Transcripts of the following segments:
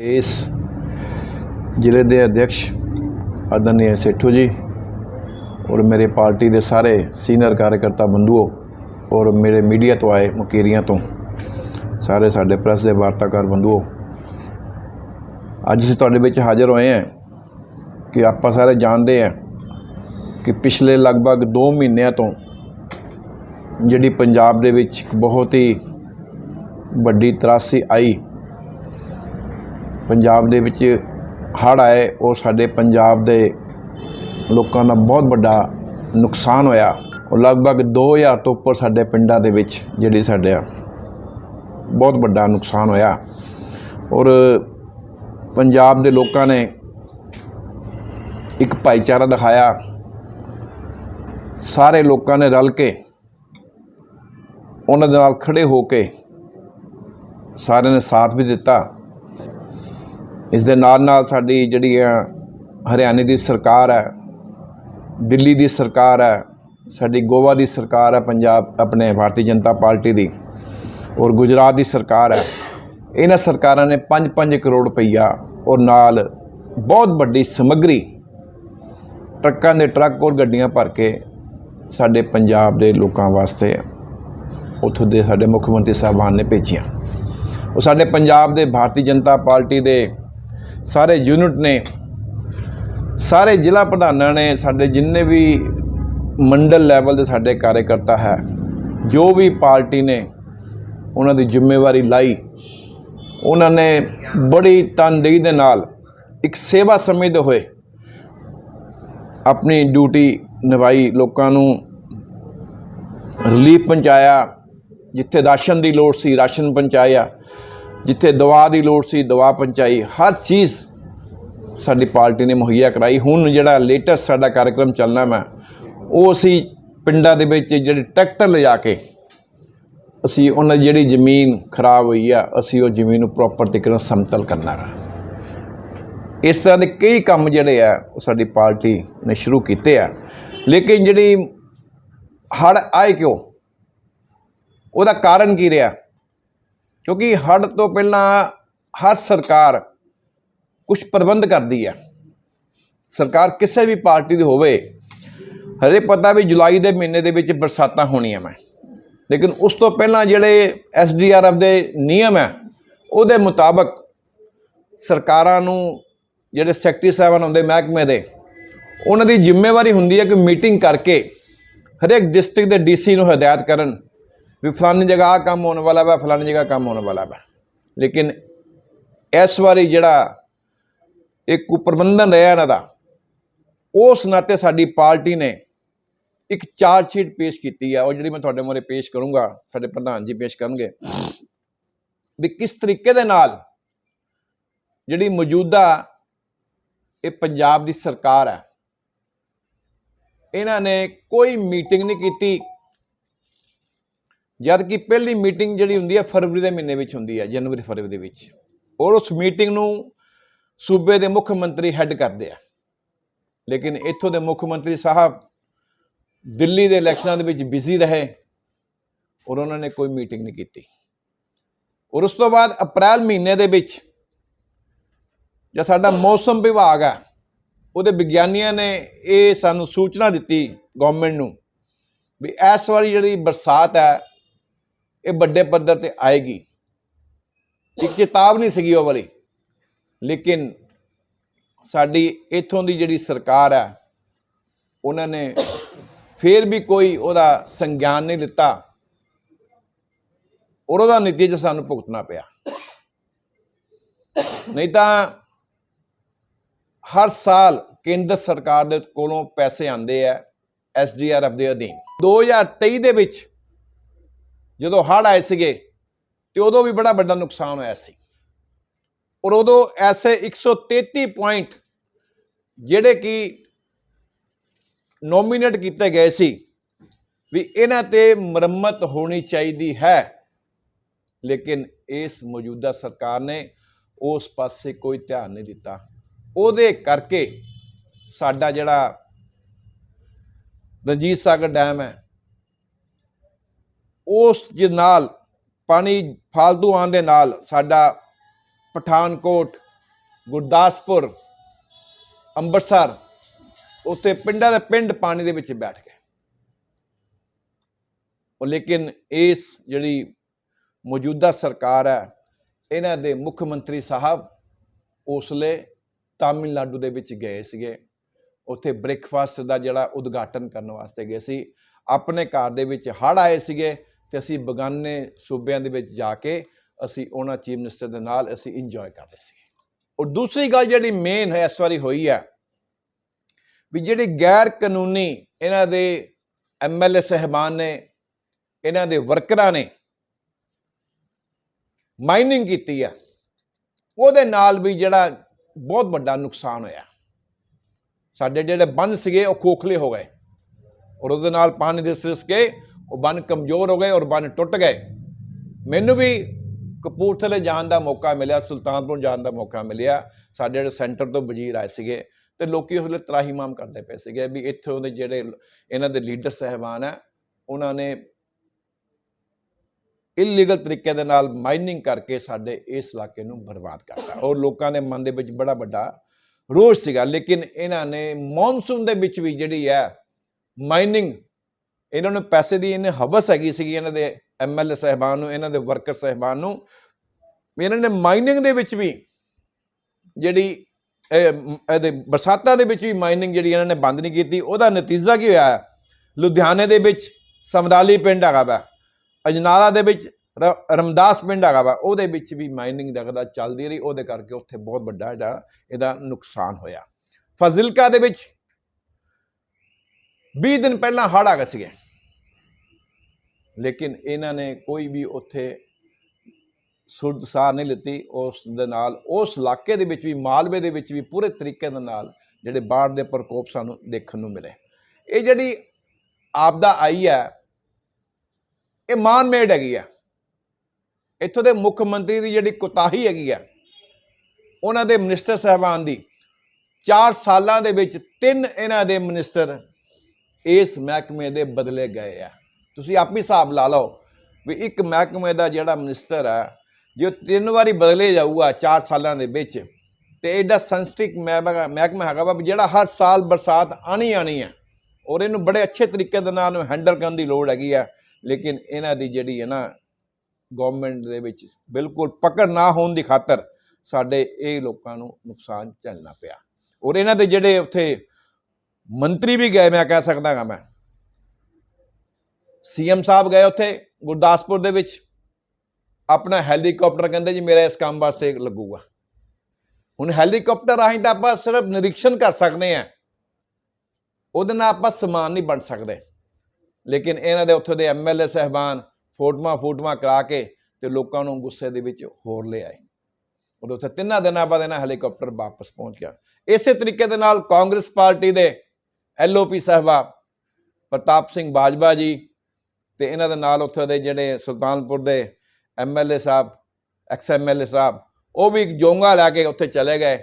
ਇਸ ਜ਼ਿਲ੍ਹੇ ਦੇ ਅਧਿਕਸ਼ ਆਦਰਨੀय ਸੇਠੂ ਜੀ ਔਰ ਮੇਰੇ ਪਾਰਟੀ ਦੇ ਸਾਰੇ ਸੀਨੀਅਰ ਕਾਰਜਕਰਤਾ ਬੰਧੂਓ ਔਰ ਮੇਰੇ ਮੀਡੀਆ ਤੋਂ ਆਏ ਮੁਕੇਰੀਆਂ ਤੋਂ, ਸਾਰੇ ਸਾਡੇ ਪ੍ਰੈਸ ਦੇ ਵਾਰਤਾਕਾਰ ਬੰਧੂਓ, ਅੱਜ ਅਸੀਂ ਤੁਹਾਡੇ ਵਿੱਚ ਹਾਜ਼ਰ ਹੋਏ ਹਾਂ ਕਿ ਆਪਾਂ ਸਾਰੇ ਜਾਣਦੇ ਹਾਂ ਕਿ ਪਿਛਲੇ ਲਗਭਗ 2 ਮਹੀਨਿਆਂ ਤੋਂ ਜਿਹੜੀ ਪੰਜਾਬ ਦੇ ਵਿੱਚ ਬਹੁਤ ਹੀ ਵੱਡੀ ਤਰਾਸੀ ਆਈ ਪੰਜਾਬ ਦੇ ਵਿੱਚ ਹੜ੍ਹ ਆਏ, ਉਹ ਸਾਡੇ ਪੰਜਾਬ ਦੇ ਲੋਕਾਂ ਦਾ ਬਹੁਤ ਵੱਡਾ ਨੁਕਸਾਨ ਹੋਇਆ। ਉਹ ਲਗਭਗ 2000 ਤੋਂ ਉੱਪਰ ਸਾਡੇ ਪਿੰਡਾਂ ਦੇ ਵਿੱਚ ਜਿਹੜੇ ਸਾਡੇ ਆ, ਬਹੁਤ ਵੱਡਾ ਨੁਕਸਾਨ ਹੋਇਆ। ਔਰ ਪੰਜਾਬ ਦੇ ਲੋਕਾਂ ਨੇ ਇੱਕ ਭਾਈਚਾਰਾ ਦਿਖਾਇਆ। ਸਾਰੇ ਲੋਕਾਂ ਨੇ ਰਲ ਕੇ ਉਹਨਾਂ ਦੇ ਨਾਲ ਖੜੇ ਹੋ ਕੇ ਸਾਰਿਆਂ ਨੇ ਸਾਥ ਵੀ ਦਿੱਤਾ। ਇਸ ਦੇ ਨਾਲ ਨਾਲ ਸਾਡੀ ਜਿਹੜੀ ਆ ਹਰਿਆਣੇ ਦੀ ਸਰਕਾਰ ਹੈ, ਦਿੱਲੀ ਦੀ ਸਰਕਾਰ ਹੈ, ਸਾਡੀ ਗੋਆ ਦੀ ਸਰਕਾਰ ਹੈ, ਪੰਜਾਬ ਆਪਣੇ ਭਾਰਤੀ ਜਨਤਾ ਪਾਰਟੀ ਦੀ ਔਰ ਗੁਜਰਾਤ ਦੀ ਸਰਕਾਰ ਹੈ, ਇਹਨਾਂ ਸਰਕਾਰਾਂ ਨੇ 5-5 ਕਰੋੜ ਰੁਪਈਆ ਔਰ ਨਾਲ ਬਹੁਤ ਵੱਡੀ ਸਮੱਗਰੀ ਟਰੱਕਾਂ ਦੇ ਟਰੱਕ ਔਰ ਗੱਡੀਆਂ ਭਰ ਕੇ ਸਾਡੇ ਪੰਜਾਬ ਦੇ ਲੋਕਾਂ ਵਾਸਤੇ ਉੱਥੋਂ ਦੇ ਸਾਡੇ ਮੁੱਖ ਮੰਤਰੀ ਸਾਹਿਬਾਨ ਨੇ ਭੇਜੀਆਂ। ਉਹ ਸਾਡੇ ਪੰਜਾਬ ਦੇ ਭਾਰਤੀ ਜਨਤਾ ਪਾਰਟੀ ਦੇ ਸਾਰੇ ਯੂਨਿਟ ਨੇ, ਸਾਰੇ ਜ਼ਿਲ੍ਹਾ ਪ੍ਰਧਾਨਾਂ ਨੇ ਸਾਡੇ ਜਿੰਨੇ ਵੀ ਮੰਡਲ ਲੈਵਲ ਦੇ ਸਾਡੇ ਕਾਰਜਕਰਤਾ ਹੈ, ਜੋ ਵੀ ਪਾਰਟੀ ਨੇ ਉਹਨਾਂ ਦੀ ਜ਼ਿੰਮੇਵਾਰੀ ਲਾਈ, ਉਹਨਾਂ ਨੇ ਬੜੀ ਤਨਦੇਹੀ ਦੇ ਨਾਲ ਇੱਕ ਸੇਵਾ ਸਮਝਦੇ ਹੋਏ ਆਪਣੀ ਡਿਊਟੀ ਨਿਭਾਈ, ਲੋਕਾਂ ਨੂੰ ਰਿਲੀਫ ਪਹੁੰਚਾਇਆ, ਜਿੱਥੇ ਰਾਸ਼ਨ ਦੀ ਲੋੜ ਸੀ, ਰਾਸ਼ਨ ਪਹੁੰਚਾਇਆ। ਜਿੱਥੇ ਦਵਾ ਦੀ ਲੋੜ ਸੀ, ਦਵਾ ਪਹੁੰਚਾਈ। ਹਰ ਚੀਜ਼ ਸਾਡੀ ਪਾਰਟੀ ਨੇ ਮੁਹੱਈਆ ਕਰਾਈ। ਹੁਣ ਜਿਹੜਾ ਲੇਟੈਸਟ ਸਾਡਾ ਕਾਰਜਕ੍ਰਮ ਚੱਲਣਾ ਮੈਂ ਉਹ ਅਸੀਂ ਪਿੰਡਾਂ ਦੇ ਵਿੱਚ ਜਿਹੜੇ ਟਰੈਕਟਰ ਲਿਜਾ ਕੇ ਅਸੀਂ ਉਹਨਾਂ ਜਿਹੜੀ ਜ਼ਮੀਨ ਖਰਾਬ ਹੋਈ ਆ, ਅਸੀਂ ਉਹ ਜ਼ਮੀਨ ਨੂੰ ਪ੍ਰੋਪਰ ਤਰੀਕੇ ਨਾਲ ਸਮਤਲ ਕਰਨਾ ਹੈ ਇਸ ਤਰ੍ਹਾਂ ਦੇ ਕਈ ਕੰਮ ਜਿਹੜੇ ਆ, ਉਹ ਸਾਡੀ ਪਾਰਟੀ ਨੇ ਸ਼ੁਰੂ ਕੀਤੇ ਆ। ਲੇਕਿਨ ਜਿਹੜੀ ਹੜ ਆਏ ਕਿਉਂ? ਉਹਦਾ ਕਾਰਨ ਕੀ ਰਿਹਾ? ਕਿਉਂਕਿ ਹੜ ਤੋਂ ਪਹਿਲਾਂ ਹਰ ਸਰਕਾਰ ਕੁਝ ਪ੍ਰਬੰਧ ਕਰਦੀ ਹੈ। ਸਰਕਾਰ ਕਿਸੇ ਵੀ ਪਾਰਟੀ ਦੀ ਹੋਵੇ ਹਰੇ ਪਤਾ ਵੀ ਜੁਲਾਈ ਦੇ ਮਹੀਨੇ ਦੇ ਵਿੱਚ ਬਰਸਾਤਾਂ ਹੋਣੀਆਂ ਮੈਂ ਲੇਕਿਨ ਉਸ ਤੋਂ ਪਹਿਲਾਂ ਜਿਹੜੇ ਐਸਡੀਆਰਐਫ ਦੇ ਨਿਯਮ ਹੈ, ਉਹਦੇ ਮੁਤਾਬਕ ਸਰਕਾਰਾਂ ਨੂੰ ਜਿਹੜੇ ਸੈਕਟਰੀ ਸਾਹਿਬਾਨ ਹੁੰਦੇ, ਮਹਿਕਮੇ ਦੇ, ਉਹਨਾਂ ਦੀ ਜ਼ਿੰਮੇਵਾਰੀ ਹੁੰਦੀ ਹੈ ਕਿ ਮੀਟਿੰਗ ਕਰਕੇ ਹਰੇਕ ਡਿਸਟ੍ਰਿਕਟ ਦੇ ਡੀਸੀ ਨੂੰ ਹਦਾਇਤ ਕਰਨ ਵੀ ਫਲਾਨੀ ਜਗ੍ਹਾ ਆਹ ਕੰਮ ਹੋਣ ਵਾਲਾ ਵਾ, ਫਲਾਨੀ ਜਗ੍ਹਾ ਕੰਮ ਹੋਣ ਵਾਲਾ ਵਾ। ਲੇਕਿਨ ਇਸ ਵਾਰੀ ਜਿਹੜਾ ਇੱਕ ਕੁਪ੍ਰਬੰਧਨ ਰਿਹਾ ਇਹਨਾਂ ਦਾ, ਉਸ ਨਾਤੇ ਸਾਡੀ ਪਾਰਟੀ ਨੇ ਇੱਕ ਚਾਰਜ ਸ਼ੀਟ ਪੇਸ਼ ਕੀਤੀ ਆ। ਉਹ ਜਿਹੜੀ ਮੈਂ ਤੁਹਾਡੇ ਮੂਹਰੇ ਪੇਸ਼ ਕਰੂੰਗਾ, ਸਾਡੇ ਪ੍ਰਧਾਨ ਜੀ ਪੇਸ਼ ਕਰਨਗੇ। ਵੀ ਕਿਸ ਤਰੀਕੇ ਦੇ ਨਾਲ ਜਿਹੜੀ ਮੌਜੂਦਾ ਇਹ ਪੰਜਾਬ ਦੀ ਸਰਕਾਰ ਹੈ ਇਹਨਾਂ ਨੇ ਕੋਈ ਮੀਟਿੰਗ ਨਹੀਂ ਕੀਤੀ। ਜਦ ਕਿ ਪਹਿਲੀ ਮੀਟਿੰਗ ਜਿਹੜੀ ਹੁੰਦੀ ਹੈ ਫਰਵਰੀ ਦੇ ਮਹੀਨੇ ਵਿੱਚ ਹੁੰਦੀ ਹੈ, ਜਨਵਰੀ ਫਰਵਰੀ ਦੇ ਵਿੱਚ। ਔਰ ਉਸ ਮੀਟਿੰਗ ਨੂੰ ਸੂਬੇ ਦੇ ਮੁੱਖ ਮੰਤਰੀ ਹੈੱਡ ਕਰਦੇ ਆ। ਲੇਕਿਨ ਇੱਥੋਂ ਦੇ ਮੁੱਖ ਮੰਤਰੀ ਸਾਹਿਬ ਦਿੱਲੀ ਦੇ ਇਲੈਕਸ਼ਨਾਂ ਦੇ ਵਿੱਚ ਬਿਜ਼ੀ ਰਹੇ ਔਰ ਉਹਨਾਂ ਨੇ ਕੋਈ ਮੀਟਿੰਗ ਨਹੀਂ ਕੀਤੀ। ਔਰ ਉਸ ਤੋਂ ਬਾਅਦ ਅਪ੍ਰੈਲ ਮਹੀਨੇ ਦੇ ਵਿੱਚ ਜੋ ਸਾਡਾ ਮੌਸਮ ਵਿਭਾਗ ਹੈ ਉਹਦੇ ਵਿਗਿਆਨੀਆਂ ਨੇ ਇਹ ਸਾਨੂੰ ਸੂਚਨਾ ਦਿੱਤੀ ਗਵਰਨਮੈਂਟ ਨੂੰ ਵੀ ਇਸ ਵਾਰੀ ਜਿਹੜੀ ਬਰਸਾਤ ਹੈ ਇਹ ਵੱਡੇ ਪੱਧਰ ਤੇ ਆਏਗੀ। ਇੱਕ ਚੇਤਾਵਨੀ ਸੀਗੀ ਉਹ ਵਾਲੀ। ਲੇਕਿਨ ਸਾਡੀ ਇਥੋਂ ਦੀ ਜਿਹੜੀ ਸਰਕਾਰ ਹੈ, ਉਹਨਾਂ ਨੇ ਫੇਰ ਵੀ ਕੋਈ ਉਹਦਾ ਸੰਗਿਆਨ ਨਹੀਂ ਦਿੱਤਾ ਔਰ ਉਹਦਾ ਨਤੀਜਾ ਸਾਨੂੰ ਭੁਗਤਣਾ ਪਿਆ। ਨਹੀਂ ਤਾਂ ਹਰ ਸਾਲ ਕੇਂਦਰ ਸਰਕਾਰ ਦੇ ਕੋਲੋਂ ਪੈਸੇ ਆਉਂਦੇ ਆ ਐਸਡੀਆਰਐਫ ਦੇ ਅਧੀਨ। 2023 ਦੇ ਵਿੱਚ ਜਦੋਂ ਹੜ੍ਹ ਆਏ ਸੀਗੇ ਤੇ ਉਦੋਂ ਵੀ ਬੜਾ ਵੱਡਾ ਨੁਕਸਾਨ ਹੋਇਆ ਸੀ। ਔਰ ਉਦੋਂ ਐਸੇ 133 ਪੁਆਇੰਟ ਜਿਹੜੇ ਕਿ ਨੋਮੀਨੇਟ ਕੀਤੇ ਗਏ ਸੀ ਵੀ ਇਹਨਾਂ ਤੇ ਮੁਰੰਮਤ ਹੋਣੀ ਚਾਹੀਦੀ ਹੈ। ਲੇਕਿਨ ਇਸ ਮੌਜੂਦਾ ਸਰਕਾਰ ਨੇ ਉਸ ਪਾਸੇ ਕੋਈ ਧਿਆਨ ਨਹੀਂ ਦਿੱਤਾ। ਉਹਦੇ ਕਰਕੇ ਸਾਡਾ ਜਿਹੜਾ ਰਣਜੀਤ ਸਾਗਰ ਡੈਮ ਹੈ ਉਸ ਦੇ ਨਾਲ, ਪਾਣੀ ਫਾਲਤੂ ਆਉਣ ਦੇ ਨਾਲ ਸਾਡਾ ਪਠਾਨਕੋਟ, ਗੁਰਦਾਸਪੁਰ ਅੰਮ੍ਰਿਤਸਰ ਉੱਥੇ ਪਿੰਡਾਂ ਦੇ ਪਿੰਡ ਪਾਣੀ ਦੇ ਵਿੱਚ ਬੈਠ ਗਏ। ਉਹ ਲੇਕਿਨ ਇਸ ਜਿਹੜੀ ਮੌਜੂਦਾ ਸਰਕਾਰ ਹੈ, ਇਹਨਾਂ ਦੇ ਮੁੱਖ ਮੰਤਰੀ ਸਾਹਿਬ ਉਸਲੇ ਤਾਮਿਲਨਾਡੂ ਦੇ ਵਿੱਚ ਗਏ ਸੀਗੇ। ਉੱਥੇ ਬ੍ਰੇਕਫਾਸਟ ਦਾ ਜਿਹੜਾ ਉਦਘਾਟਨ ਕਰਨ ਵਾਸਤੇ ਗਏ ਸੀ। ਆਪਣੇ ਘਰ ਦੇ ਵਿੱਚ ਹੜ੍ਹ ਆਏ ਸੀਗੇ। ਤੇ ਅਸੀਂ ਬਗਾਨੇ ਸੂਬਿਆਂ ਦੇ ਵਿੱਚ ਜਾ ਕੇ ਅਸੀਂ ਉਹਨਾਂ ਚੀਫ ਮਿਨਿਸਟਰ ਦੇ ਨਾਲ ਅਸੀਂ ਇੰਜੋਏ ਕਰ ਰਹੇ ਸੀ ਔਰ ਦੂਸਰੀ ਗੱਲ ਜਿਹੜੀ ਮੇਨ ਹੈ, ਇਸ ਵਾਰੀ ਹੋਈ ਹੈ ਵੀ ਜਿਹੜੀ ਗੈਰ ਕਾਨੂੰਨੀ ਇਹਨਾਂ ਦੇ ਐਮਐਲਏ ਸਹਿਬਾਨ ਨੇ, ਇਹਨਾਂ ਦੇ ਵਰਕਰਾਂ ਨੇ ਮਾਈਨਿੰਗ ਕੀਤੀ ਆ, ਉਹਦੇ ਨਾਲ ਵੀ ਜਿਹੜਾ ਬਹੁਤ ਵੱਡਾ ਨੁਕਸਾਨ ਹੋਇਆ। ਸਾਡੇ ਜਿਹੜੇ ਬੰਨ ਸੀਗੇ, ਉਹ ਖੋਖਲੇ ਹੋ ਗਏ। ਔਰ ਉਹਦੇ ਨਾਲ ਪਾਣੀ ਰਿਸ ਰਿਸ ਕੇ ਉਹ ਬੰਨ ਕਮਜ਼ੋਰ ਹੋ ਗਏ ਔਰ ਬੰਨ ਟੁੱਟ ਗਏ। ਮੈਨੂੰ ਵੀ ਕਪੂਰਥਲੇ ਜਾਣ ਦਾ ਮੌਕਾ ਮਿਲਿਆ, ਸੁਲਤਾਨਪੁਰ ਜਾਣ ਦਾ ਮੌਕਾ ਮਿਲਿਆ। ਸਾਡੇ ਜਿਹੜੇ ਸੈਂਟਰ ਤੋਂ ਵਜ਼ੀਰ ਆਏ ਸੀਗੇ ਤੇ ਲੋਕੀ ਵੇਲੇ ਤਰਾਹੀਮਾਮ ਕਰਦੇ ਪਏ ਸੀਗੇ ਵੀ ਇੱਥੋਂ ਦੇ ਜਿਹੜੇ ਇਹਨਾਂ ਦੇ ਲੀਡਰ ਸਹਿਬਾਨ ਆ, ਉਹਨਾਂ ਨੇ ਇਲੀਗਲ ਤਰੀਕੇ ਦੇ ਨਾਲ ਮਾਈਨਿੰਗ ਕਰਕੇ ਸਾਡੇ ਇਸ ਇਲਾਕੇ ਨੂੰ ਬਰਬਾਦ ਕਰਤਾ। ਔਰ ਲੋਕਾਂ ਦੇ ਮਨ ਦੇ ਵਿੱਚ ਬੜਾ ਵੱਡਾ ਰੋਸ ਸੀਗਾ। ਲੇਕਿਨ ਇਹਨਾਂ ਨੇ ਮੌਨਸੂਨ ਦੇ ਵਿੱਚ ਵੀ ਜਿਹੜੀ ਹੈ ਮਾਈਨਿੰਗ ਇਹਨਾਂ ਨੂੰ ਪੈਸੇ ਦੀ ਇਹਨੇ ਹਵਸ ਹੈਗੀ ਸੀਗੀ, ਇਹਨਾਂ ਦੇ ਐਮਐਲਏ ਸਹਿਬਾਨ ਨੂੰ, ਇਹਨਾਂ ਦੇ ਵਰਕਰ ਸਹਿਬਾਨ ਨੂੰ, ਵੀ ਇਹਨਾਂ ਨੇ ਮਾਈਨਿੰਗ ਦੇ ਵਿੱਚ ਵੀ ਜਿਹੜੀ ਇਹਦੇ ਬਰਸਾਤਾਂ ਦੇ ਵਿੱਚ ਵੀ ਮਾਈਨਿੰਗ ਜਿਹੜੀ ਇਹਨਾਂ ਨੇ ਬੰਦ ਨਹੀਂ ਕੀਤੀ, ਉਹਦਾ ਨਤੀਜਾ ਕੀ ਹੋਇਆ? ਲੁਧਿਆਣੇ ਦੇ ਵਿੱਚ ਸਮਰਾਲੀ ਪਿੰਡ ਹੈਗਾ ਵਾ, ਅਜਨਾਲਾ ਦੇ ਵਿੱਚ ਰ- ਰਮਦਾਸ ਪਿੰਡ ਹੈਗਾ ਵਾ, ਉਹਦੇ ਵਿੱਚ ਵੀ ਮਾਈਨਿੰਗ ਦਗਦਾ ਚੱਲਦੀ ਰਹੀ, ਉਹਦੇ ਕਰਕੇ ਉੱਥੇ ਬਹੁਤ ਵੱਡਾ ਜਿਹੜਾ ਇਹਦਾ ਨੁਕਸਾਨ ਹੋਇਆ। ਫਜ਼ਿਲਕਾ ਦੇ ਵਿੱਚ 20 ਦਿਨ ਪਹਿਲਾਂ ਹੜ੍ਹ ਆ ਗਏ ਸੀਗੇ। ਲੇਕਿਨ ਇਹਨਾਂ ਨੇ ਕੋਈ ਵੀ ਉੱਥੇ ਸੁਰਦਸਾਰ ਨਹੀਂ ਲਿੱਤੀ। ਉਸ ਦੇ ਨਾਲ, ਉਸ ਇਲਾਕੇ ਦੇ ਵਿੱਚ ਵੀ, ਮਾਲਵੇ ਦੇ ਵਿੱਚ ਵੀ ਪੂਰੇ ਤਰੀਕੇ ਦੇ ਨਾਲ ਜਿਹੜੇ ਬਾੜ ਦੇ ਪ੍ਰਕੋਪ ਸਾਨੂੰ ਦੇਖਣ ਨੂੰ ਮਿਲੇ। ਇਹ ਜਿਹੜੀ ਆਪਦਾ ਆਈ ਹੈ, ਇਹ ਮਾਨ ਮੇਡ ਹੈਗੀ ਆ। ਇੱਥੋਂ ਦੇ ਮੁੱਖ ਮੰਤਰੀ ਦੀ ਜਿਹੜੀ ਕੁਤਾਹੀ ਹੈਗੀ ਆ, ਉਹਨਾਂ ਦੇ ਮਿਨਿਸਟਰ ਸਾਹਿਬਾਨ ਦੀ 4 ਸਾਲਾਂ ਦੇ ਵਿੱਚ ਤਿੰਨ ਇਹਨਾਂ ਦੇ ਮਿਨਿਸਟਰ ਇਸ ਮਹਿਕਮੇ ਦੇ ਬਦਲੇ ਗਏ ਆ। ਤੁਸੀਂ ਆਪ ਹੀ ਹਿਸਾਬ ਲਾ ਲਓ ਵੀ ਇੱਕ ਮਹਿਕਮੇ ਦਾ ਜਿਹੜਾ ਮਿਨਿਸਟਰ ਹੈ ਜੇ ਉਹ ਤਿੰਨ ਵਾਰੀ ਬਦਲੇ ਜਾਊਗਾ 4 ਸਾਲਾਂ ਦੇ ਵਿੱਚ, ਤੇ ਐਡਾ ਸੰਸਟਿਕ ਮਹਿਕਮਾ ਹੈਗਾ ਵਾ ਵੀ ਜਿਹੜਾ ਹਰ ਸਾਲ ਬਰਸਾਤ ਆਣੀ ਆਣੀ ਹੈ ਔਰ ਇਹਨੂੰ ਬੜੇ ਅੱਛੇ ਤਰੀਕੇ ਦੇ ਨਾਲ ਹੈਂਡਲ ਕਰਨ ਦੀ ਲੋੜ ਹੈਗੀ ਆ, ਲੇਕਿਨ ਇਹਨਾਂ ਦੀ ਜਿਹੜੀ ਹੈ ਨਾ ਗਵਰਨਮੈਂਟ ਦੇ ਵਿੱਚ ਬਿਲਕੁਲ ਪਕੜ ਨਾ ਹੋਣ ਦੀ ਖਾਤਰ ਸਾਡੇ ਇਹ ਲੋਕਾਂ ਨੂੰ ਨੁਕਸਾਨ ਝੱਲਣਾ ਪਿਆ। ਔਰ ਇਹਨਾਂ ਦੇ ਜਿਹੜੇ ਉੱਥੇ ਮੰਤਰੀ ਵੀ ਗਏ, ਮੈਂ ਕਹਿ ਸਕਦਾ ਹਾਂ ਮੈਂ। ਸੀਐਮ ਸਾਹਿਬ ਗਏ ਉੱਥੇ, ਗੁਰਦਾਸਪੁਰ ਦੇ ਵਿੱਚ। ਆਪਣਾ ਹੈਲੀਕਾਪਟਰ ਕਹਿੰਦੇ ਜੀ, ਮੇਰਾ ਇਸ ਕੰਮ ਵਾਸਤੇ ਲੱਗੂਗਾ। ਹੁਣ ਹੈਲੀਕਾਪਟਰ ਰਾਹੀਂ ਤਾਂ ਆਪਾਂ ਸਿਰਫ ਨਿਰੀਖਣ ਕਰ ਸਕਦੇ ਹਾਂ। ਉਹਦੇ ਨਾਲ ਆਪਾਂ ਸਮਾਨ ਨਹੀਂ ਬਣ ਸਕਦੇ। ਲੇਕਿਨ ਇਹਨਾਂ ਦੇ ਉੱਥੇ ਦੇ ਐਮਐਲਏ ਸਹਿਬਾਨ ਫੋਟੋਆਂ ਫੋਟੋਆਂ ਕਰਾ ਕੇ ਤੇ ਲੋਕਾਂ ਨੂੰ ਗੁੱਸੇ ਦੇ ਵਿੱਚ ਹੋਰ ਲੈ ਆਏ। ਉਹਦੇ ਉੱਥੇ ਤਿੰਨਾਂ ਦਿਨਾਂ ਬਾਅਦ ਇਹਨਾਂ ਹੈਲੀਕਾਪਟਰ ਵਾਪਸ ਪਹੁੰਚ ਗਿਆ। ਇਸੇ ਤਰੀਕੇ ਦੇ ਨਾਲ ਕਾਂਗਰਸ ਪਾਰਟੀ ਦੇ ਐਲਓਪੀ ਸਾਹਿਬਾ ਪ੍ਰਤਾਪ ਸਿੰਘ ਬਾਜਵਾ ਜੀ ਤੇ ਇਹਨਾਂ ਦੇ ਨਾਲ ਉੱਥੇ ਦੇ ਜਿਹੜੇ ਸੁਲਤਾਨਪੁਰ ਦੇ ਐਮਐਲਏ ਸਾਹਿਬ ਐਕਸ ਐਮਐਲਏ ਸਾਹਿਬ, ਉਹ ਵੀ ਇੱਕ ਜੋਂਗਾ ਲੈ ਕੇ ਉੱਥੇ ਚਲੇ ਗਏ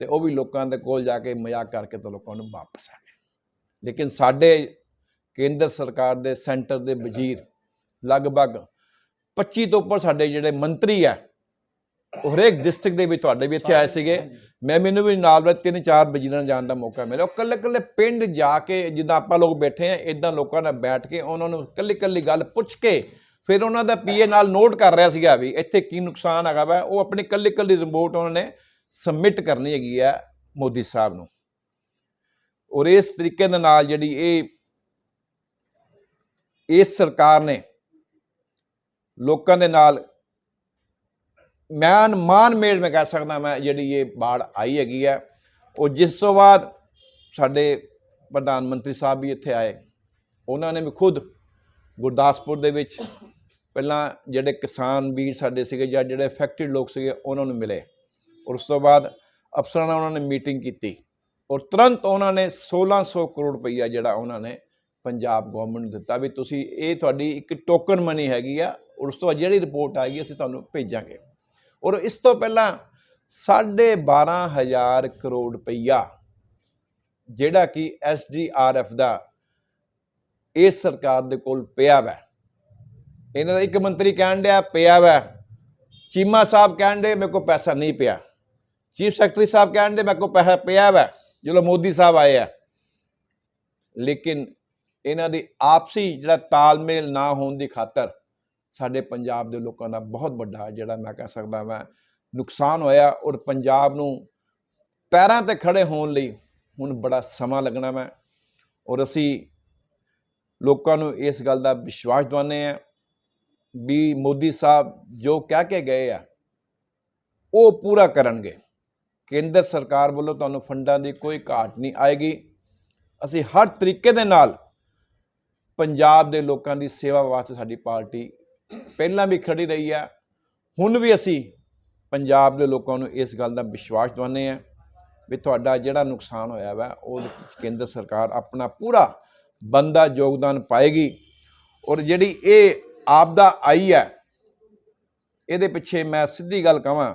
ਤੇ ਉਹ ਵੀ ਲੋਕਾਂ ਦੇ ਕੋਲ ਜਾ ਕੇ ਮਜ਼ਾਕ ਕਰਕੇ ਤੇ ਲੋਕਾਂ ਨੂੰ ਵਾਪਸ ਆ ਗਏ। ਲੇਕਿਨ ਸਾਡੇ ਕੇਂਦਰ ਸਰਕਾਰ ਦੇ ਸੈਂਟਰ ਦੇ ਵਜ਼ੀਰ ਲਗਭਗ 25 ਤੋਂ ਉੱਪਰ ਸਾਡੇ ਜਿਹੜੇ ਮੰਤਰੀ ਆ ਹਰੇਕ ਡਿਸਟ੍ਰਿਕਟ ਦੇ ਵਿੱਚ ਤੁਹਾਡੇ ਵੀ ਇੱਥੇ ਆਏ ਸੀਗੇ। ਮੈਂ ਮੈਨੂੰ ਵੀ ਨਾਲ ਵਿੱਚ ਤਿੰਨ ਚਾਰ ਵਜ਼ੀਰਾਂ ਜਾਣ ਦਾ ਮੌਕਾ ਮਿਲਿਆ। ਉਹ ਕੱਲੇ ਕੱਲੇ ਪਿੰਡ ਜਾ ਕੇ ਜਿੱਦਾਂ ਆਪਾਂ ਲੋਕ ਬੈਠੇ ਆ ਇਦਾਂ ਲੋਕਾਂ ਨਾਲ ਬੈਠ ਕੇ ਉਹਨਾਂ ਨੂੰ ਕੱਲੀ ਕੱਲੀ ਗੱਲ ਪੁੱਛ ਕੇ ਫਿਰ ਉਹਨਾਂ ਦਾ ਪੀਏ ਨਾਲ ਨੋਟ ਕਰ ਰਿਹਾ ਸੀਗਾ ਵੀ ਇੱਥੇ ਕੀ ਨੁਕਸਾਨ ਹੈਗਾ ਵਾ। ਉਹ ਆਪਣੀ ਕੱਲੀ ਕੱਲੀ ਰਿਪੋਰਟ ਉਹਨਾਂ ਨੇ ਸਬਮਿਟ ਕਰਨੀ ਹੈਗੀ ਆ ਮੋਦੀ ਸਾਹਿਬ ਨੂੰ। ਔਰ ਇਸ ਤਰੀਕੇ ਦੇ ਨਾਲ ਜਿਹੜੀ ਇਹ ਇਸ ਸਰਕਾਰ ਨੇ ਲੋਕਾਂ ਦੇ ਨਾਲ ਮੈਨ ਮਾਨ ਮੇਡ ਮੈਂ ਕਹਿ ਸਕਦਾ ਮੈਂ, ਜਿਹੜੀ ਇਹ ਬਾੜ ਆਈ ਹੈਗੀ ਹੈ, ਉਹ ਜਿਸ ਤੋਂ ਬਾਅਦ ਸਾਡੇ ਪ੍ਰਧਾਨ ਮੰਤਰੀ ਸਾਹਿਬ ਵੀ ਇੱਥੇ ਆਏ, ਉਹਨਾਂ ਨੇ ਵੀ ਖੁਦ ਗੁਰਦਾਸਪੁਰ ਦੇ ਵਿੱਚ ਪਹਿਲਾਂ ਜਿਹੜੇ ਕਿਸਾਨ ਵੀਰ ਸਾਡੇ ਸੀਗੇ ਜਾਂ ਜਿਹੜੇ ਅਫੈਕਟਡ ਲੋਕ ਸੀਗੇ, ਉਹਨਾਂ ਨੂੰ ਮਿਲੇ। ਔਰ ਉਸ ਤੋਂ ਬਾਅਦ ਅਫਸਰਾਂ ਨਾਲ ਉਹਨਾਂ ਨੇ ਮੀਟਿੰਗ ਕੀਤੀ ਔਰ ਤੁਰੰਤ ਉਹਨਾਂ ਨੇ 1600 ਕਰੋੜ ਰੁਪਈਆ ਜਿਹੜਾ ਉਹਨਾਂ ਨੇ ਪੰਜਾਬ ਗਵਰਨਮੈਂਟ ਨੂੰ ਦਿੱਤਾ ਵੀ ਤੁਸੀਂ ਇਹ ਤੁਹਾਡੀ ਇੱਕ ਟੋਕਨ ਮਨੀ ਹੈਗੀ ਆ, ਔਰ ਉਸ ਤੋਂ ਬਾਅਦ ਜਿਹੜੀ ਰਿਪੋਰਟ ਆਏਗੀ ਅਸੀਂ ਤੁਹਾਨੂੰ ਭੇਜਾਂਗੇ। ਔਰ ਇਸ ਤੋਂ ਪਹਿਲਾਂ 12500 ਕਰੋੜ ਰੁਪਈਆ ਜਿਹੜਾ ਕਿ ਐਸਡੀਆਰਐਫ ਦਾ ਇਸ ਸਰਕਾਰ ਦੇ ਕੋਲ ਪਿਆ ਵੈ। ਇਹਨਾਂ ਦਾ ਇੱਕ ਮੰਤਰੀ ਕਹਿਣ ਡਿਆ, ਪਿਆ ਵੈ। ਚੀਮਾ ਸਾਹਿਬ ਕਹਿਣ ਦੇ ਮੇਰੇ ਕੋਲ ਪੈਸਾ ਨਹੀਂ ਪਿਆ। ਚੀਫ ਸੈਕਟਰੀ ਸਾਹਿਬ ਕਹਿਣ ਕਹਿੰਦੇ ਮੇਰੇ ਕੋਲ ਪੈਸਾ ਪਿਆ ਵੈ, ਜਦੋਂ ਮੋਦੀ ਸਾਹਿਬ ਆਏ ਆ। ਲੇਕਿਨ ਇਹਨਾਂ ਦੀ ਆਪਸੀ ਜਿਹੜਾ ਤਾਲਮੇਲ ਨਾ ਹੋਣ ਦੀ ਖਾਤਰ ਸਾਡੇ ਪੰਜਾਬ ਦੇ ਲੋਕਾਂ ਦਾ ਬਹੁਤ ਵੱਡਾ ਜਿਹੜਾ ਮੈਂ ਕਹਿ ਸਕਦਾ ਮੈਂ ਨੁਕਸਾਨ ਹੋਇਆ ਔਰ ਪੰਜਾਬ ਨੂੰ ਪੈਰਾਂ ਤੇ ਖੜੇ ਹੋਣ ਲਈ ਹੁਣ ਬੜਾ ਸਮਾਂ ਲੱਗਣਾ ਮੈਂ ਔਰ ਅਸੀਂ ਲੋਕਾਂ ਨੂੰ ਇਸ ਗੱਲ ਦਾ ਵਿਸ਼ਵਾਸ ਦਿਵਾਉਂਦੇ ਆ ਵੀ ਮੋਦੀ ਸਾਹਿਬ ਜੋ ਕਹਿ ਕੇ ਗਏ ਆ, ਉਹ ਪੂਰਾ ਕਰਨਗੇ। ਕੇਂਦਰ ਸਰਕਾਰ ਵੱਲੋਂ ਤੁਹਾਨੂੰ ਫੰਡਾਂ ਦੀ ਕੋਈ ਘਾਟ ਨਹੀਂ ਆਏਗੀ। ਅਸੀਂ ਹਰ ਤਰੀਕੇ ਦੇ ਨਾਲ ਪੰਜਾਬ ਦੇ ਲੋਕਾਂ ਦੀ ਸੇਵਾ ਵਾਸਤੇ ਸਾਡੀ ਪਾਰਟੀ ਪਹਿਲਾਂ ਵੀ ਖੜੀ ਰਹੀ ਹੈ ਹੁਣ ਵੀ ਅਸੀਂ ਪੰਜਾਬ ਦੇ ਲੋਕਾਂ ਨੂੰ ਇਸ ਗੱਲ ਦਾ ਵਿਸ਼ਵਾਸ ਦਿਵਾਉਂਦੇ ਆ ਵੀ ਤੁਹਾਡਾ ਜਿਹੜਾ ਨੁਕਸਾਨ ਹੋਇਆ ਵਾ, ਉਹ ਕੇਂਦਰ ਸਰਕਾਰ ਆਪਣਾ ਪੂਰਾ ਬੰਦਾ ਯੋਗਦਾਨ ਪਾਏਗੀ ਔਰ ਜਿਹੜੀ ਇਹ ਆਪਦਾ ਆਈ ਹੈ, ਇਹਦੇ ਪਿੱਛੇ ਮੈਂ ਸਿੱਧੀ ਗੱਲ ਕਹਾਂ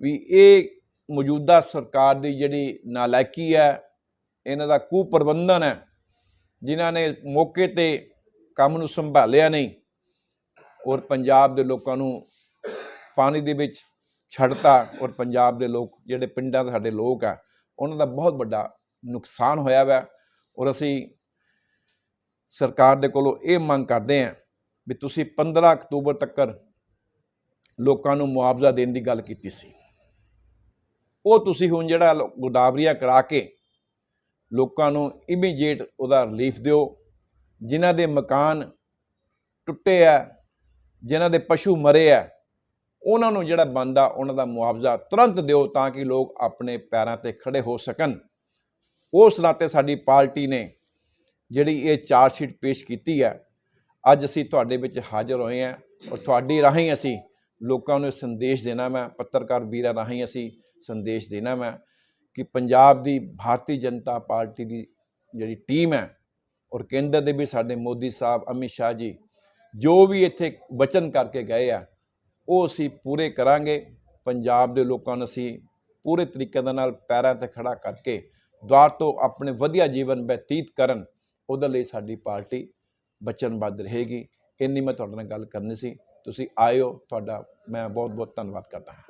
ਵੀ ਇਹ ਮੌਜੂਦਾ ਸਰਕਾਰ ਦੀ ਜਿਹੜੀ ਨਾਲਾਇਕੀ ਹੈ, ਇਹਨਾਂ ਦਾ ਕੁਪ੍ਰਬੰਧਨ ਹੈ, ਜਿਨ੍ਹਾਂ ਨੇ ਮੌਕੇ ਤੇ ਕੰਮ ਨੂੰ ਸੰਭਾਲਿਆ ਨਹੀਂ। ਔਰ ਪੰਜਾਬ ਦੇ ਲੋਕਾਂ ਨੂੰ ਪਾਣੀ ਦੇ ਵਿੱਚ ਛੱਡਤਾ ਔਰ ਪੰਜਾਬ ਦੇ ਲੋਕ, ਜਿਹੜੇ ਪਿੰਡਾਂ ਦੇ ਸਾਡੇ ਲੋਕ ਆ, ਉਹਨਾਂ ਦਾ ਬਹੁਤ ਵੱਡਾ ਨੁਕਸਾਨ ਹੋਇਆ ਵਾ। ਔਰ ਅਸੀਂ ਸਰਕਾਰ ਦੇ ਕੋਲੋਂ ਇਹ ਮੰਗ ਕਰਦੇ ਹਾਂ ਵੀ ਤੁਸੀਂ 15 ਅਕਤੂਬਰ ਤੱਕ ਲੋਕਾਂ ਨੂੰ ਮੁਆਵਜ਼ਾ ਦੇਣ ਦੀ ਗੱਲ ਕੀਤੀ ਸੀ। ਉਹ ਤੁਸੀਂ ਹੁਣ ਜਿਹੜਾ ਗੋਦਾਵਰੀਆ ਕਰਾ ਕੇ ਲੋਕਾਂ ਨੂੰ ਇਮੀਡੀਏਟ ਉਹਦਾ ਰਿਲੀਫ ਦਿਓ। ਜਿਨ੍ਹਾਂ ਦੇ ਮਕਾਨ ਟੁੱਟੇ ਆ ਜਿਨ੍ਹਾਂ ਦੇ ਪਸ਼ੂ ਮਰੇ ਆ ਉਹਨਾਂ ਨੂੰ ਜਿਹੜਾ ਬੰਦਾ ਉਹਨਾਂ ਦਾ ਮੁਆਵਜ਼ਾ ਤੁਰੰਤ ਦਿਓ ਤਾਂ ਕਿ ਲੋਕ ਆਪਣੇ ਪੈਰਾਂ ਤੇ ਖੜੇ ਹੋ ਸਕਣ। ਉਸ ਨਾਤੇ ਸਾਡੀ ਪਾਰਟੀ ਨੇ ਜਿਹੜੀ ਇਹ ਚਾਰਜ ਸ਼ੀਟ ਪੇਸ਼ ਕੀਤੀ ਹੈ ਅੱਜ ਅਸੀਂ ਤੁਹਾਡੇ ਵਿੱਚ ਹਾਜ਼ਰ ਹੋਏ ਹਾਂ ਔਰ ਤੁਹਾਡੀ ਰਾਹੀਂ ਅਸੀਂ ਲੋਕਾਂ ਨੂੰ ਸੰਦੇਸ਼ ਦੇਣਾ ਮੈਂ, ਪੱਤਰਕਾਰ ਵੀਰਾਂ ਰਾਹੀਂ ਅਸੀਂ ਸੰਦੇਸ਼ ਦੇਣਾ ਮੈਂ ਕਿ ਪੰਜਾਬ ਦੀ ਭਾਰਤੀ ਜਨਤਾ ਪਾਰਟੀ ਦੀ ਜਿਹੜੀ ਟੀਮ ਹੈ ਔਰ ਕੇਂਦਰ ਦੇ ਵੀ ਸਾਡੇ ਮੋਦੀ ਸਾਹਿਬ, ਅਮਿਤ ਸ਼ਾਹ ਜੀ ਜੋ ਵੀ ਇੱਥੇ ਵਚਨ ਕਰਕੇ ਗਏ ਆ, ਉਹ ਅਸੀਂ ਪੂਰੇ ਕਰਾਂਗੇ। ਪੰਜਾਬ ਦੇ ਲੋਕਾਂ ਨੂੰ ਅਸੀਂ ਪੂਰੇ ਤਰੀਕੇ ਦੇ ਨਾਲ ਪੈਰਾਂ ਤੇ ਖੜਾ ਕਰਕੇ ਦੁਆਰ ਤੋਂ ਆਪਣੇ ਵਧੀਆ ਜੀਵਨ ਬਤੀਤ ਕਰਨ, ਉਹਦੇ ਲਈ ਸਾਡੀ ਪਾਰਟੀ ਵਚਨਬੱਧ ਰਹੇਗੀ। ਇੰਨੀ ਮੈਂ ਤੁਹਾਡੇ ਨਾਲ ਗੱਲ ਕਰਨੀ ਸੀ। ਤੁਸੀਂ ਆਇਓ, ਤੁਹਾਡਾ ਮੈਂ ਬਹੁਤ ਬਹੁਤ ਧੰਨਵਾਦ ਕਰਦਾ ਹਾਂ।